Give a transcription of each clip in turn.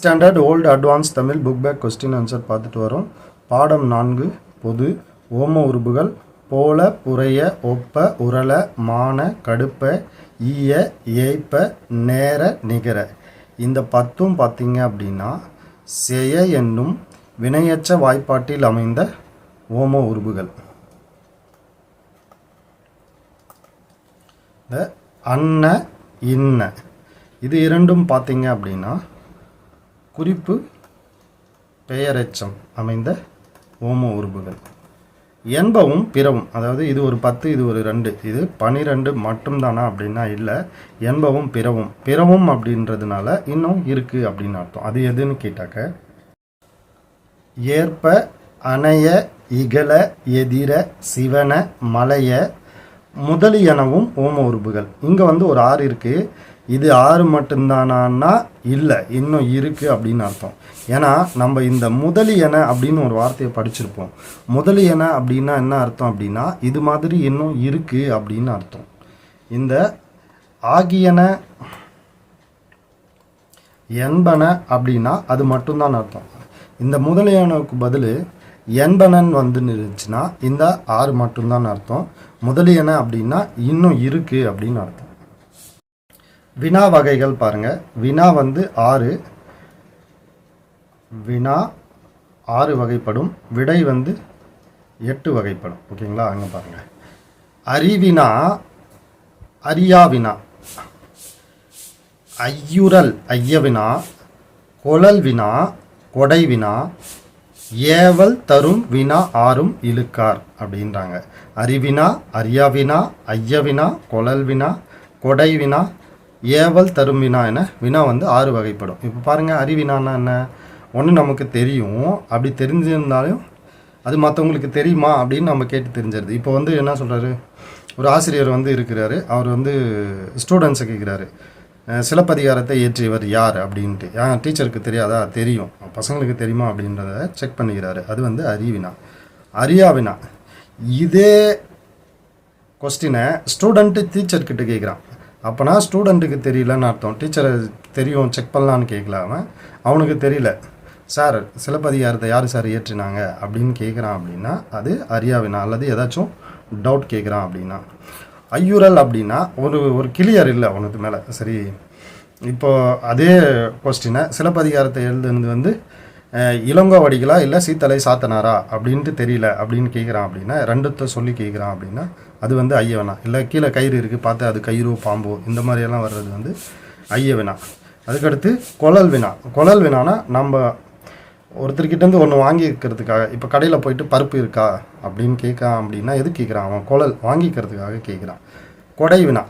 Standard old advance Tamil book back question answer பார்த்துட்டு வரோம். பாடம் நான்கு பொது ஓம உருபுகள் போல புரைய ஒப்ப உரள மான கடுப்ப ஈய ஏய்ப்ப நேர நிகர. இந்த பத்தும் பார்த்தீங்க அப்படின்னா செய என்னும் வினையற்ற வாய்ப்பாட்டில் அமைந்த ஓம உருபுகள் இந்த அன்ன இன்ன. இது இரண்டும் பார்த்தீங்க அப்படின்னா குறிப்பு பெயரெச்சம் அமைந்த ஓம உறுப்புகள். என்பவும் பிறவும் அதாவது இது ஒரு பத்து இது ஒரு ரெண்டு இது பனிரெண்டு மட்டும்தானா அப்படின்னா இல்லை என்பவும் பிறவும். பிறவும் அப்படின்றதுனால இன்னும் இருக்குது அப்படின்னு அர்த்தம். அது எதுன்னு கேட்டாக்க ஏற்ப அணைய இகல எதிர சிவன மலைய முதலியனவும் ஓம உறுப்புகள். இங்கே வந்து ஒரு ஆறு இருக்குது இது ஆறு மட்டும்தானான்னா இல்லை இன்னும் இருக்குது அப்படின்னு அர்த்தம். ஏன்னா நம்ம இந்த முதலியன அப்படின்னு ஒரு வார்த்தையை படிச்சிருப்போம். முதலியன அப்படின்னா என்ன அர்த்தம் அப்படின்னா இது மாதிரி இன்னும் இருக்குது அப்படின்னு அர்த்தம். இந்த ஆகியன என்பன அப்படின்னா அது மட்டும்தான் அர்த்தம். இந்த முதலியனுக்கு பதில் என்பனன் வந்து இருந்துச்சுன்னா இந்த ஆறு மட்டும்தான் அர்த்தம். முதலியன அப்படின்னா இன்னும் இருக்குது அப்படின்னு அர்த்தம். வினா வகைகள் பாருங்கள் வினா வந்து ஆறு. வினா ஆறு வகைப்படும். விடை வந்து எட்டு வகைப்படும். ஓகேங்களா? அங்கே பாருங்கள் அறிவினா அரியாவினா ஐயுரல் ஐயவினா கொழல் வினா கொடை வினா ஏவல் தரும் வினா ஆறும் இழுக்கார் அப்படின்றாங்க. அறிவினா அரியாவினா ஐயவினா கொழல் வினா கொடை வினா ஏவல் தரும் வினா என வினா வந்து ஆறு வகைப்படும். இப்போ பாருங்கள் அறிவினான்னா என்ன? ஒன்று நமக்கு தெரியும். அப்படி தெரிஞ்சிருந்தாலும் அது மற்றவங்களுக்கு தெரியுமா அப்படின்னு நம்ம கேட்டு தெரிஞ்சிருது. இப்போ வந்து என்ன சொல்கிறாரு ஒரு ஆசிரியர் வந்து இருக்கிறாரு. அவர் வந்து ஸ்டூடெண்ட்ஸை கேட்குறாரு சிலப்பதிகாரத்தை இயற்றியவர் யார் அப்படின்ட்டு. ஏன் டீச்சருக்கு தெரியாதா? தெரியும். பசங்களுக்கு தெரியுமா அப்படின்றத செக் பண்ணிக்கிறாரு. அது வந்து அறிவினா அறியாவினா இதே கொஸ்டினை ஸ்டூடெண்ட்டு டீச்சர்கிட்ட கேட்குறான் அப்போனா ஸ்டூடெண்ட்டுக்கு தெரியலன்னு அர்த்தம். டீச்சரை தெரியும் செக் பண்ணலான்னு கேட்கல அவன். அவனுக்கு தெரியல. சார் சிலப்பதிகாரத்தை யார் சார் ஏற்றினாங்க அப்படின்னு கேட்குறான் அப்படின்னா அது அரியாவினா அல்லது ஏதாச்சும் டவுட் கேட்குறான் அப்படின்னா. ஐயுரல் அப்படின்னா ஒரு ஒரு கிளியர் இல்லை அவனுக்கு மேலே. சரி இப்போ அதே கொஸ்டினை சிலப்பதிகாரத்தை எழுதுனது வந்து இளங்கோவடிகளா இல்லை சீத்தலை சாத்தனாரா அப்படின்ட்டு தெரியல அப்படின்னு கேட்குறான் அப்படின்னா ரெண்டுத்த சொல்லி கேட்குறான் அப்படின்னா அது வந்து ஐயவனா. இல்லை கீழே கயிறு இருக்குது பார்த்து அது கயிறோ பாம்போ இந்த மாதிரியெல்லாம் வர்றது வந்து ஐயவினா. அதுக்கடுத்து குழல் வினா. குழல் வினானா நம்ம ஒருத்தர்கிட்டேருந்து ஒன்று வாங்கிக்கிறதுக்காக இப்போ கடையில் போயிட்டு பருப்பு இருக்கா அப்படின்னு கேட்கான் அப்படின்னா எது கேட்குறான் அவன்? குழல் வாங்கிக்கிறதுக்காக கேட்குறான் கொடை வினா.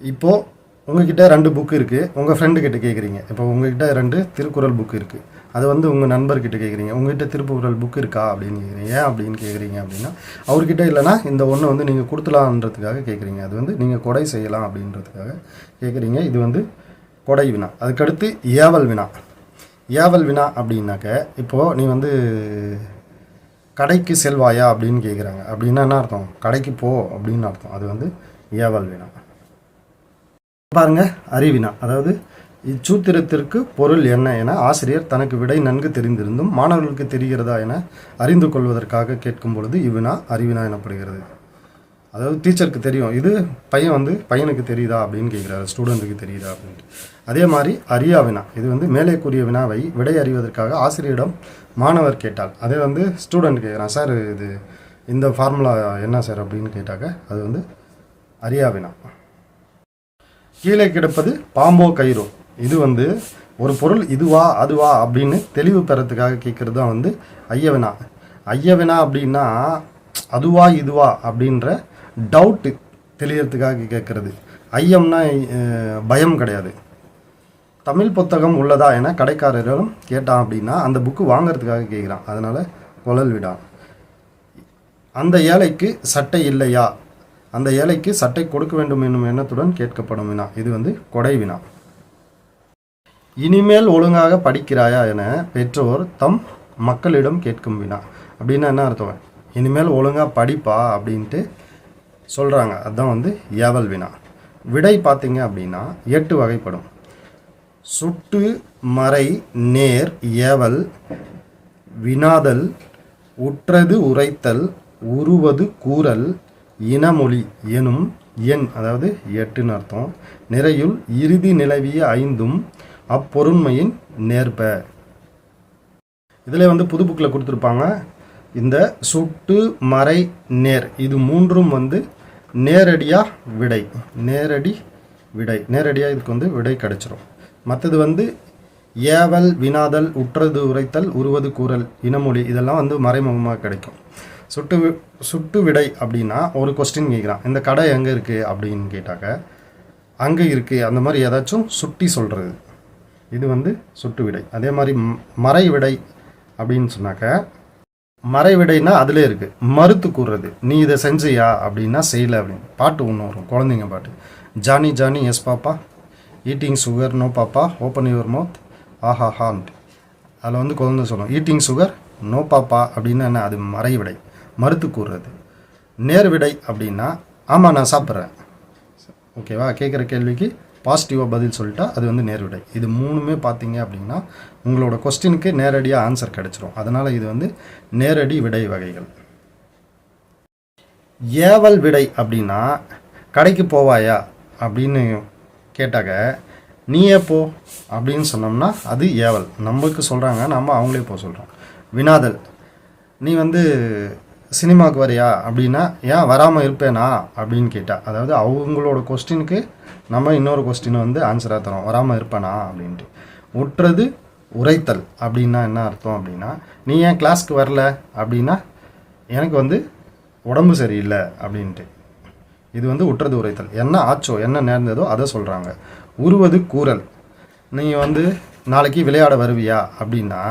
இப்போது உங்ககிட்ட ரெண்டு புக்கு இருக்குது உங்கள் ஃப்ரெண்டுக்கிட்ட கேட்குறீங்க இப்போ உங்ககிட்ட ரெண்டு திருக்குறள் புக் இருக்குது அது வந்து உங்கள் நண்பர்கிட்ட கேட்குறீங்க உங்ககிட்ட திருக்குறள் புக் இருக்கா அப்படின்னு கேட்குறீங்க ஏன் அப்படின்னு கேட்குறீங்க அப்படின்னா அவர்கிட்ட இல்லைன்னா இந்த ஒன்று வந்து நீங்கள் கொடுத்துலான்றதுக்காக கேட்குறீங்க அது வந்து நீங்கள் கொடை செய்யலாம் அப்படின்றதுக்காக கேட்குறீங்க இது வந்து கொடை வினா. அதுக்கடுத்து ஏவல் வினா. ஏவல் வினா அப்படின்னாக்க இப்போது நீ வந்து கடைக்கு செல்வாயா அப்படின்னு கேட்குறாங்க அப்படின்னா என்ன அர்த்தம்? கடைக்கு போ அப்படின்னு அர்த்தம். அது வந்து ஏவல் வினா. பாருங்க அறிவினா. அதாவது இச்சூத்திரத்திற்கு பொருள் என்ன என ஆசிரியர் தனக்கு விடை நன்கு தெரிந்திருந்தும் மாணவர்களுக்கு தெரிகிறதா என அறிந்து கொள்வதற்காக கேட்கும் பொழுது இவ்வினா அறிவினா எனப்படுகிறது. அதாவது டீச்சருக்கு தெரியும். இது பையன் வந்து பையனுக்கு தெரியுதா அப்படின்னு கேட்குறாரு ஸ்டூடெண்ட்டுக்கு தெரியுதா அப்படின்ட்டு அதே மாதிரி அறியா வினா. இது வந்து மேலே கூறிய வினாவை விடை அறிவதற்காக ஆசிரியரிடம் மாணவர் கேட்டால். அதே வந்து ஸ்டூடெண்ட் கேட்குறான் சார் இது இந்த ஃபார்முலா என்ன சார்? அப்படின்னு கேட்டாக்க அது வந்து அறியா வினா. கீழே கிடப்பது பாம்போ கயிறோ. இது வந்து ஒரு பொருள் இதுவா அதுவா அப்படின்னு தெளிவு பெறத்துக்காக கேட்குறது தான் வந்து ஐயவினா. ஐயவினா அப்படின்னா அதுவா இதுவா அப்படின்ற டவுட்டு தெளியறதுக்காக கேட்குறது. ஐயம்னா பயம் கிடையாது. தமிழ் புத்தகம் உள்ளதா என கடைக்காரர்களும் கேட்டான் அப்படின்னா அந்த புக்கு வாங்கிறதுக்காக கேட்குறான். அதனால் குழல் விடான். அந்த ஏழைக்கு சட்டை இல்லையா? அந்த ஏழைக்கு சட்டை கொடுக்க வேண்டும் என்னும் எண்ணத்துடன் கேட்கப்படும் வினா. இது வந்து கொடை வினா. இனிமேல் ஒழுங்காக படிக்கிறாயா என பெற்றோர் தம் மக்களிடம் கேட்கும் வினா. அப்படின்னா என்ன அர்த்தம்? இனிமேல் ஒழுங்காக படிப்பா அப்படின்ட்டு சொல்கிறாங்க அதுதான் வந்து ஏவல் வினா. விடை பார்த்தீங்க அப்படின்னா எட்டு வகைப்படும். சுட்டு மறை நேர் ஏவல் வினாதல் உற்றது உரைத்தல் உருவது கூறல் இனமொழி எனும் எண் அதாவது எட்டுன்னு அர்த்தம். நிறையுள் இறுதி நிலவிய ஐந்தும் அப்பொருண்மையின் நேர்ப. இதில் வந்து புது புக்கில் கொடுத்துருப்பாங்க. இந்த சுட்டு மறை நேர் இது மூன்றும் வந்து நேரடியாக விடை. நேரடி விடை. நேரடியாக இதுக்கு வந்து விடை கிடைச்சிரும். மற்றது வந்து ஏவல் வினாதல் உற்றது உரைத்தல் உருவது கூறல் இனமொழி இதெல்லாம் வந்து மறைமுகமாக கிடைக்கும். சுட்டு வி- சுட்டு விடை அப்படின்னா ஒரு கொஸ்டின் கேட்குறான். இந்த கடை எங்கே இருக்குது அப்படின்னு கேட்டாக்க அங்கே இருக்குது அந்த மாதிரி ஏதாச்சும் சுட்டி சொல்கிறது இது வந்து சுட்டு விடை. அதே மாதிரி மறை விடை அப்படின்னு சொன்னாக்க மறை விடைனா அதிலே இருக்குது மறுத்து கூறுறது. நீ இதை செஞ்சியா அப்படின்னா செய்யலை அப்படின்னு. பாட்டு ஒன்று வரும். குழந்தைங்க பாட்டு. Johnny Johnny yes papa. Eating sugar no papa. Open your mouth ஆஹா ஹான்ட் அதில் வந்து குழந்தை சொல்லும் ஈட்டிங் சுகர் நோ பாப்பா. அப்படின்னா என்ன? அது மறை விடை. மறுத்து கூறுறது. நேர் விடை அப்படின்னா ஆமாம் நான் சாப்பிட்றேன். ஓகேவா? கேட்குற கேள்விக்கு பாசிட்டிவாக பதில் சொல்லிட்டா அது வந்து நேர்விடை இது மூணுமே பார்த்தீங்க அப்படின்னா உங்களோட கொஸ்டினுக்கு நேரடியாக ஆன்சர் கிடச்சிரும். அதனால் இது வந்து நேரடி விடை வகைகள். ஏவல் விடை அப்படின்னா கடைக்கு போவாயா அப்படின்னு கேட்டாக்க நீயே போ? அப்படின்னு சொன்னோம்னா அது ஏவல். நம்மளுக்கு சொல்கிறாங்க நம்ம அவங்களே போக சொல்கிறோம் வினாதல். நீ வந்து சினிமாவுக்கு வரியா? அப்படின்னா ஏன் வராமல் இருப்பேனா? அப்படின்னு கேட்டா. அதாவது அவங்களோட கொஸ்டினுக்கு நம்ம இன்னொரு கொஸ்டின் வந்து ஆன்சராக தரோம் வராமல் இருப்பேனா? அப்படின்ட்டு. ஒட்டுறது உரைத்தல் அப்படின்னா என்ன அர்த்தம் அப்படின்னா நீ ஏன் கிளாஸ்க்கு வரல? அப்படின்னா எனக்கு வந்து உடம்பு சரியில்லை. அப்படின்ட்டு. இது வந்து உற்றது உரைத்தல். என்ன ஆச்சோ என்ன நேர்ந்ததோ அதை சொல்கிறாங்க உருவது கூறல். நீ வந்து நாளைக்கு விளையாட வருவியா? அப்படின்னா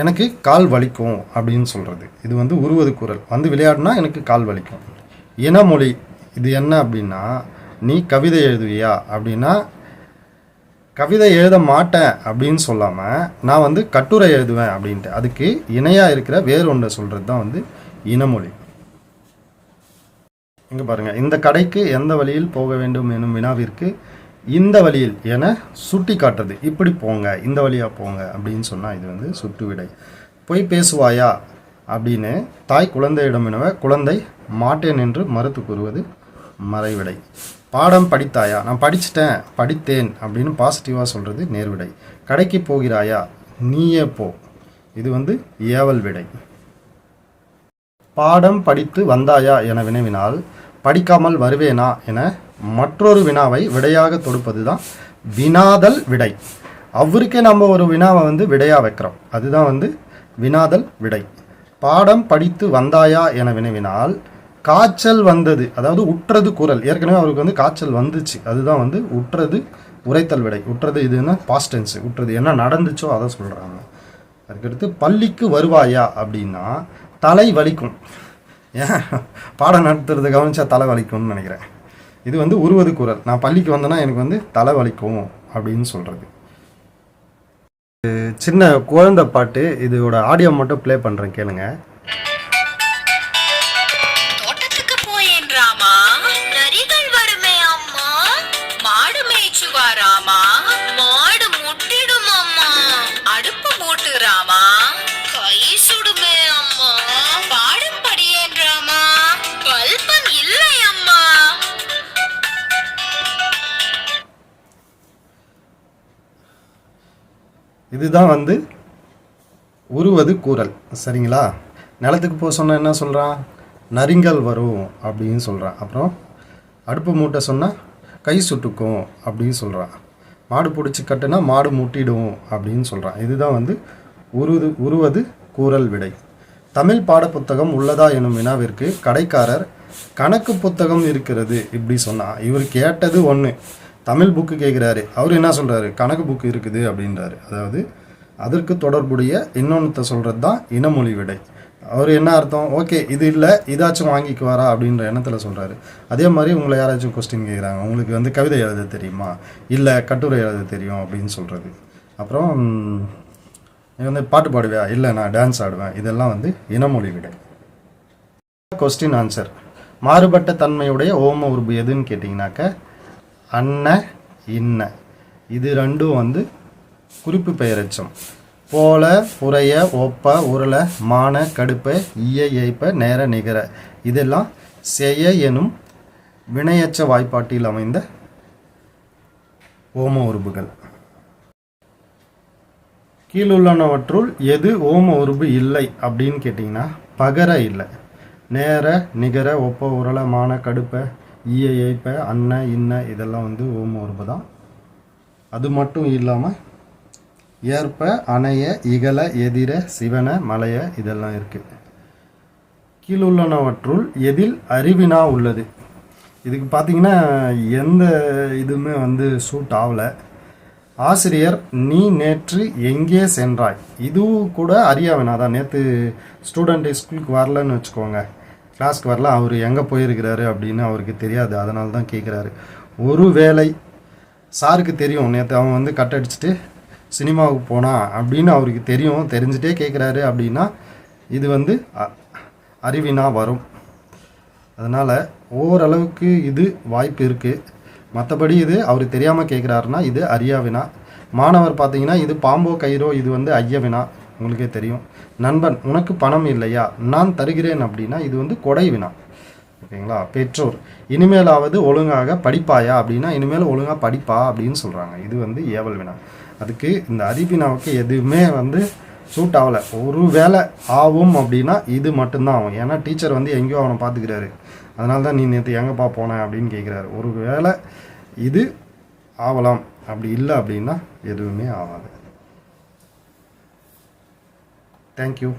எனக்கு கால் வலிக்கும் அப்படின்னு சொல்கிறது இது வந்து உருவது குரல். வந்து விளையாடினா எனக்கு கால் வலிக்கும். இனமொழி இது என்ன அப்படின்னா நீ கவிதை எழுதுவியா அப்படின்னா கவிதை எழுத மாட்டேன் அப்படின்னு சொல்லாமல் நான் வந்து கட்டுரை எழுதுவேன் அப்படின்ட்டு. அதுக்கு இணையாக இருக்கிற வேறு ஒன்றை சொல்கிறது தான் வந்து இனமொழி இங்கே பாருங்கள் இந்த கடைக்கு எந்த வழியில் போக வேண்டும் எனும் வினாவிற்கு இந்த வழியில் என சுட்டி காட்டுறது. இப்படி போங்க இந்த வழியாக போங்க அப்படின்னு சொன்னால் இது வந்து சுட்டு விடை. போய் பேசுவாயா அப்படின்னு தாய் குழந்தையிடம் எனவ குழந்தை மாட்டேன் என்று மறுத்து கூறுவது மறைவிடை. பாடம் படித்தாயா? நான் படிச்சிட்டேன் படித்தேன் அப்படின்னு பாசிட்டிவாக சொல்கிறது நேர்விடை. கடைக்கு போகிறாயா? நீயே போ. இது வந்து ஏவல் விடை. பாடம் படித்து வந்தாயா என வினவினால் படிக்காமல் வருவேனா என மற்றொரு வினாவை விடையாக தொடுப்பது தான் வினாதல் விடை. அவருக்கே நம்ம ஒரு வினாவை வந்து விடையாக வைக்கிறோம். அதுதான் வந்து வினாதல் விடை. பாடம் படித்து வந்தாயா என வினவினால் காய்ச்சல் வந்தது அதாவது உற்றது குரல். ஏற்கனவே அவருக்கு வந்து காய்ச்சல் வந்துச்சு. அதுதான் வந்து உற்றது உரைத்தல் விடை. உற்றது இதுன்னா பாஸ்டென்ஸ் உற்றது என்ன நடந்துச்சோ அதை சொல்கிறாங்க அதுக்கடுத்து பள்ளிக்கு வருவாயா அப்படின்னா தலை வலிக்கும். ஏன்? பாடம் நடத்துறது கவனிச்சா தலை வலிக்கும்னு நினைக்கிறேன். இது வந்து உருவது குரல். நான் பள்ளிக்கு வந்தேன்னா எனக்கு வந்து தலை வலிக்கும் அப்படின்னு சொல்கிறது சின்ன குழந்தை பாட்டு இதோட ஆடியோ மட்டும் ப்ளே பண்ணுறேன் கேளுங்கள் இதுதான் வந்து உருவது கூறல். சரிங்களா? நிலத்துக்கு போக சொன்னால் என்ன சொல்கிறான் நரிங்கள் வரும் அப்படின்னு சொல்கிறான் அப்புறம் அடுப்பு மூட்டை சொன்னால் கை சுட்டுக்கும் அப்படின்னு சொல்கிறான் மாடு பிடிச்சி கட்டுனா மாடு முட்டிடும் அப்படின்னு சொல்கிறான் இதுதான் வந்து உருது உருவது கூறல் விடை. தமிழ் பாடப்புத்தகம் உள்ளதா எனும் வினாவிற்கு கடைக்காரர் கணக்கு புத்தகம் இருக்கிறது இப்படி சொன்னால் இவர் கேட்டது ஒன்று தமிழ் புக்கு கேட்குறாரு அவர் என்ன சொல்கிறாரு கணக்கு புக்கு இருக்குது அப்படின்றாரு. அதாவது அதற்கு தொடர்புடைய இன்னொன்றத்தை சொல்கிறது தான் இனமொழி விடை. அவர் என்ன அர்த்தம்? ஓகே இது இல்லை இதாச்சும் வாங்கிக்குவாரா அப்படின்ற எண்ணத்தில் சொல்கிறாரு அதே மாதிரி உங்களை யாராச்சும் கொஸ்டின் கேட்குறாங்க உங்களுக்கு வந்து கவிதை எழுத தெரியுமா? இல்லை கட்டுரை எழுத தெரியும் அப்படின்னு சொல்கிறது அப்புறம் நீ வந்து பாட்டு பாடுவியா? இல்லை நான் டான்ஸ் ஆடுவேன். இதெல்லாம் வந்து இனமொழி விடை. கொஸ்டின் ஆன்சர் மாறுபட்ட தன்மையுடைய ஓம உருபு எதுன்னு கேட்டிங்கனாக்க அன்ன இன்ன. இது ரெண்டும் வந்து குறிப்பு பெயரெச்சம். போல புறைய ஒப்ப உருளை மான கடுப்ப ஈய ஏய்ப்ப நேர நிகர. இதெல்லாம் செய எனும் வினையச்ச வாய்ப்பாட்டில் அமைந்த ஓம உருபுகள் கீழுள்ளனவற்றுள் எது ஓம உருபு இல்லை அப்படின்னு கேட்டிங்கன்னா பகர இல்லை. நேர நிகர ஒப்ப உரள மான கடுப்பை ஈய ஏய்ப்ப அன்ன இன்ன இதெல்லாம் வந்து ஓம உறுப்பு தான். அது மட்டும் இல்லாமல் ஏற்ப அணைய இகல எதிர சிவன மலைய இதெல்லாம் இருக்குது கீழுள்ளனவற்றுள் எதில் அறிவினா உள்ளது. இதுக்கு பார்த்தீங்கன்னா எந்த இதுவுமே வந்து சூட் ஆகலை ஆசிரியர் நீ நேற்று எங்கே சென்றாய்? இதுவும் கூட அறியாவினா தான் நேற்று ஸ்டூடெண்ட் ஸ்கூலுக்கு வரலன்னு வச்சுக்கோங்க. கிளாஸ்க்கு வரல அவர் எங்கே போயிருக்கிறாரு அப்படின்னு அவருக்கு தெரியாது. அதனால தான் கேட்குறாரு ஒரு வேளை சாருக்கு தெரியும். நேற்று அவன் வந்து கட் அடிச்சுட்டு சினிமாவுக்கு போனான் அப்படின்னு அவருக்கு தெரியும் தெரிஞ்சுட்டே கேட்குறாரு அப்படின்னா இது வந்து அறிவினா வரும். அதனால் ஓரளவுக்கு இது வாய்ப்பு இருக்குது மற்றபடி இது அவர் தெரியாமல் கேட்குறாருன்னா இது அறியாவினா மாணவர் பார்த்தீங்கன்னா இது பாம்போ கயிறோ இது வந்து ஐயவினா உங்களுக்கே தெரியும். நண்பன் உனக்கு பணம் இல்லையா? நான் தருகிறேன் அப்படின்னா இது வந்து கொடை வினா. ஓகேங்களா? பெற்றோர் இனிமேலாவது ஒழுங்காக படிப்பாயா அப்படின்னா இனிமேல் ஒழுங்காக படிப்பா அப்படின்னு சொல்கிறாங்க இது வந்து ஏவல் வினா. அதுக்கு இந்த அறிவினாவுக்கு எதுவுமே வந்து சூட் ஆகலை. ஒரு வேலை ஆகும் அப்படின்னா இது மட்டும்தான் ஆகும். ஏன்னா டீச்சர் வந்து எங்கேயோ அவனை பார்த்துக்கிறாரு. அதனால தான் நீ நேற்று எங்கேப்பா போன அப்படின்னு கேட்குறாரு ஒரு வேலை இது ஆகலாம் அப்படி இல்லை அப்படின்னா எதுவுமே ஆகாது. Thank you.